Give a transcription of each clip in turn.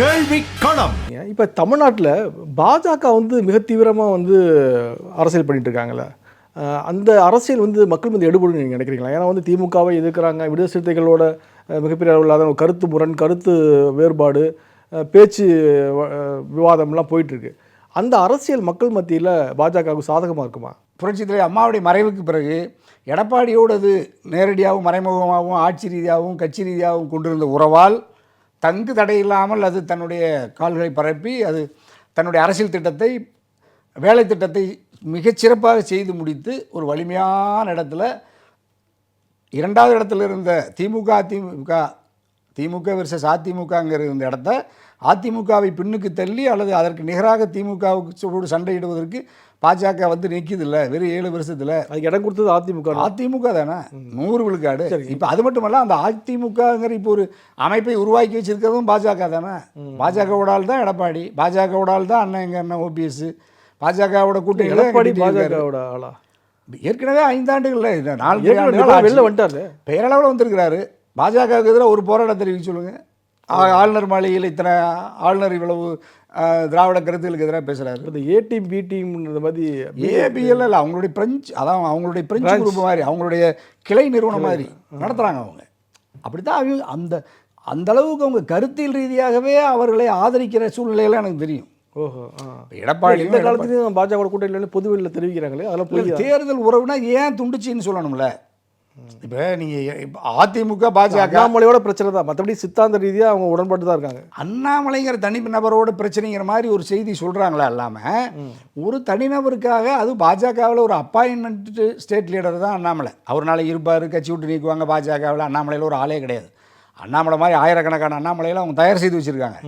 கேள்வி களம் இப்போ தமிழ்நாட்டில் பாஜக வந்து மிக தீவிரமாக வந்து அரசியல் பண்ணிட்டு இருக்காங்கல்ல அஹ் அந்த அரசியல் வந்து மக்கள் மீது எடுபடும் நீங்கள் நினைக்கிறீங்களா? ஏன்னா வந்து திமுகவை எதிர்க்கிறாங்க விடுதலை சிறுத்தைகளோட மிகப்பெரிய அளவில் இல்லாத ஒரு கருத்து முரண் கருத்து வேறுபாடு பேச்சு விவாதம்லாம் போயிட்டுருக்கு. அந்த அரசியல் மக்கள் மத்தியில் பாஜகவுக்கு சாதகமாக இருக்குமா? புரட்சித் தலைவர் அம்மாவுடைய மறைவுக்கு பிறகு எடப்பாடியோடது நேரடியாகவும் மறைமுகமாகவும் ஆட்சி ரீதியாகவும் கட்சி ரீதியாகவும் கொண்டிருந்த உறவால் தங்கு தடையில்லாமல் அது தன்னுடைய கால்களை பரப்பி அது தன்னுடைய அரசியல் திட்டத்தை வேலை திட்டத்தை மிகச்சிறப்பாக செய்து முடித்து ஒரு வலிமையான இடத்துல இரண்டாவது இடத்துல இருந்த திமுக அதிமுக திமுக versus அதிமுகங்கிற இருந்த இடத்த அதிமுகவை பின்னுக்கு தள்ளி அல்லது அதற்கு நிகராக திமுகவுக்கு சண்டையிடுவதற்கு பாஜக வந்து நிற்கிதில்ல வெறும் ஏழு வருஷத்தில். அதுக்கு இடம் கொடுத்தது அதிமுக. அதிமுக தானே? நூறு விழுக்காடு. இப்போ அது மட்டுமல்ல அந்த அதிமுகங்கிற இப்போ ஒரு அமைப்பை உருவாக்கி வச்சிருக்கிறதும் பாஜக தானே? பாஜகவோட ஆள் தான் எடப்பாடி பாஜகவோட ஆள் தான் அண்ணன் எங்கள் அண்ணன் ஓபிஎஸ் பாஜகவோட கூட்டணி எடப்பாடி பாஜகவோட ஆளா? ஏற்கனவே ஐந்தாண்டுகள்ல நாலு. வெளில வந்துட்டாரு? பெயரளவில் வந்திருக்கிறாரு. பாஜகவுக்கு எதிராக ஒரு போராட்டம் தெரிவிக்க சொல்லுங்க. ஆ- ஆளுநர் மாளிகையில் இத்தனை ஆளுநர் இவ்வளவு திராவிட கருத்துகளுக்கு எதிராக பேசுறாரு. இந்த ஏ டீம் பி டீம் இந்த மாதிரி ஏபிஎல் இல்லை அவங்களுடைய பிரெஞ்சு அதான் அவங்களுடைய பிரெஞ்சு குரூப் மாதிரி அவங்களுடைய கிளை நிறுவனம் மாதிரி நடத்துகிறாங்க அவங்க. அப்படி தான் அவங்க அந்த அந்த அளவுக்கு அவங்க கருத்தியல் ரீதியாகவே அவர்களை ஆதரிக்கிற சூழ்நிலையெல்லாம் எனக்கு தெரியும். ஓஹோ எடப்பாடி இந்த காலத்துலயும் பாஜக கூட்டணியில் பொதுவெளியில் தெரிவிக்கிறாங்களே அதெல்லாம் தேர்தல் உறவுனா ஏன் துண்டுச்சின்னு சொல்லணும்ல. இப்போ நீங்கள் அதிமுக பாஜக அண்ணாமலையோட பிரச்சனை தான். மற்றபடி சித்தாந்த ரீதியாக அவங்க உடன்பாட்டு தான் இருக்காங்க. அண்ணாமலைங்கிற தனி நபரோட பிரச்சனைங்கிற மாதிரி ஒரு செய்தி சொல்கிறாங்களா இல்லாமல் ஒரு தனிநபருக்காக அது பாஜகவில் ஒரு அப்பாயின்மெண்ட் ஸ்டேட் லீடர் தான் அண்ணாமலை. அவர் நாளைக்கு இருப்பார் கட்சி விட்டு நீக்குவாங்க பாஜகவில் அண்ணாமலையில் ஒரு ஆளே கிடையாது. அண்ணாமலை மாதிரி ஆயிரக்கணக்கான அண்ணாமலையில் அவங்க தயார் செய்து வச்சுருக்காங்க.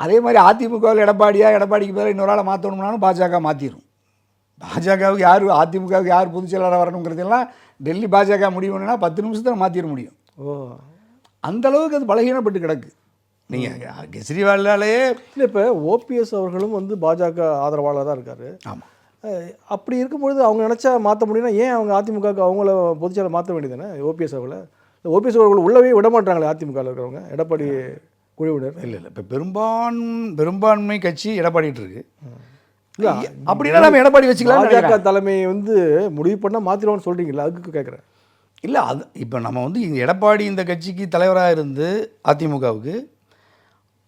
அதே மாதிரி அதிமுகவில் எடப்பாடியா எடப்பாடிக்கு பேர் இன்னொரு ஆளை மாற்றணும்னாலும் பாஜக மாற்றிடும் பாஜகவுக்கு யார் அதிமுகவுக்கு யார் பொதுச் வரணுங்கிறதெல்லாம் டெல்லி பாஜக முடிவு பத்து நிமிஷத்தில் மாற்றிட முடியும். ஓ. அந்த அளவுக்கு அது பலகீனப்பட்டு கிடக்கு. நீங்கள் கெஜ்ரிவாலாலேயே இல்லை இப்போ ஓபிஎஸ் அவர்களும் வந்து பாஜக ஆதரவாளர் தான் இருக்காரு ஆமாம் அப்படி இருக்கும்பொழுது அவங்க நினச்சா மாற்ற முடியும்னா ஏன் அவங்க அதிமுகவுக்கு அவங்கள பொதுச்செயலாளர் மாற்ற வேண்டியதானே ஓபிஎஸ் அவர்களை? ஓபிஎஸ் அவர்கள் உள்ளவே விட மாட்டாங்களே அதிமுகவில் இருக்கிறவங்க? எடப்பாடி குழுவினர். இல்லை இல்லை. இப்போ பெரும்பான் பெரும்பான்மை கட்சி எடப்பாடிட்டு இருக்கு அப்படின்னா நம்ம எடப்பாடி வச்சுக்கலாம் பாஜக தலைமை வந்து முடிவு பண்ணால் மாற்றிடுவோம்னு சொல்கிறீங்களா அதுக்கு கேட்குறேன் இல்லை அது இப்போ நம்ம வந்து இங்க எடப்பாடி இந்த கட்சிக்கு தலைவராக இருந்து அதிமுகவுக்கு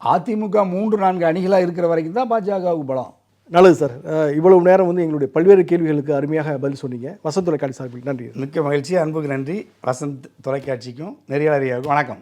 அதிமுக மூன்று நான்கு அணிகளாக இருக்கிற வரைக்கும் தான் பாஜகவுக்கு பலம். நல்லது சார். இவ்வளவு நேரம் வந்து எங்களுடைய பல்வேறு கேள்விகளுக்கு அருமையாக பதில் சொன்னீங்க. வசந்துரை காடி சார்பில் நன்றி. மிக்க மகிழ்ச்சி அன்புக்கு நன்றி. வசந்த் தொலைக்காட்சிக்கும் நெறியாளரியாவுக்கும் வணக்கம்.